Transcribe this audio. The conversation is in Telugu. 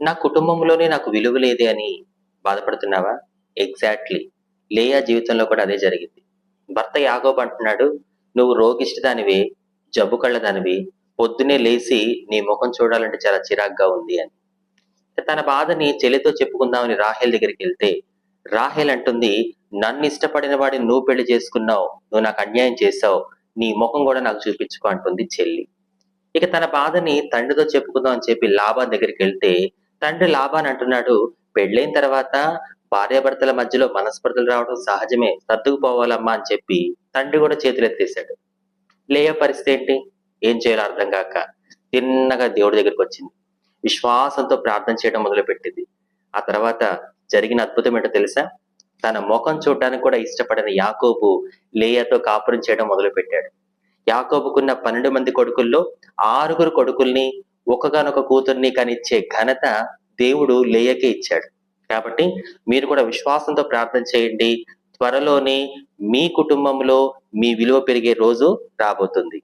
నా కుటుంబంలోనే నాకు విలువ లేదే అని బాధపడుతున్నావా? ఎగ్జాక్ట్లీ లేయా జీవితంలో కూడా అదే జరిగింది. భర్త యాగోబ్ అంటున్నాడు నువ్వు రోగిష్టిదానివి జబ్బు కళ్ళదానివి. పొద్దునే లేచి నీ ముఖం చూడాలంటే చాలా చిరాగ్గా ఉంది అని. తన బాధని చెల్లితో చెప్పుకుందామని రాహేల్ దగ్గరికి వెళ్తే రాహేల్ అంటుంది నన్ను ఇష్టపడిన వాడిని నువ్వు పెళ్ళి చేసుకున్నావు నువ్వు నాకు అన్యాయం చేసావు నీ ముఖం కూడా నాకు చూపించుకో అంటుంది చెల్లి. ఇక తన బాధని తండ్రితో చెప్పుకుందాం అని చెప్పి లాభా దగ్గరికి వెళ్తే తండ్రి లాభాన్ అంటున్నాడు. పెళ్ళైన తర్వాత భార్యాభర్తల మధ్యలో మనస్పర్ధలు రావడం సహజమే. సర్దుకుపోవాలమ్మా అని చెప్పి తండ్రి కూడా చేతులెత్తేశాడు. లేయ పరిస్థితి ఏంటి? ఏం చేయాలో అర్థం కాక తిన్నగా దేవుడి దగ్గరికి వచ్చింది. విశ్వాసంతో ప్రార్థన చేయడం మొదలుపెట్టింది. ఆ తర్వాత జరిగిన అద్భుతం ఏంటో తెలుసా? తన ముఖం చూడడానికి కూడా ఇష్టపడిన యాకోబు లేయతో కాపురం చేయడం మొదలుపెట్టాడు. యాకోబుకున్న పన్నెండు మంది కొడుకుల్లో ఆరుగురు కొడుకుల్ని ఒకగానొక కూతుర్ని కనిచ్చే ఘనత దేవుడు లేయకే ఇచ్చాడు. కాబట్టి మీరు కూడా విశ్వాసంతో ప్రార్థన చేయండి. త్వరలోనే మీ కుటుంబంలో మీ విలువ పెరిగే రోజు రాబోతుంది.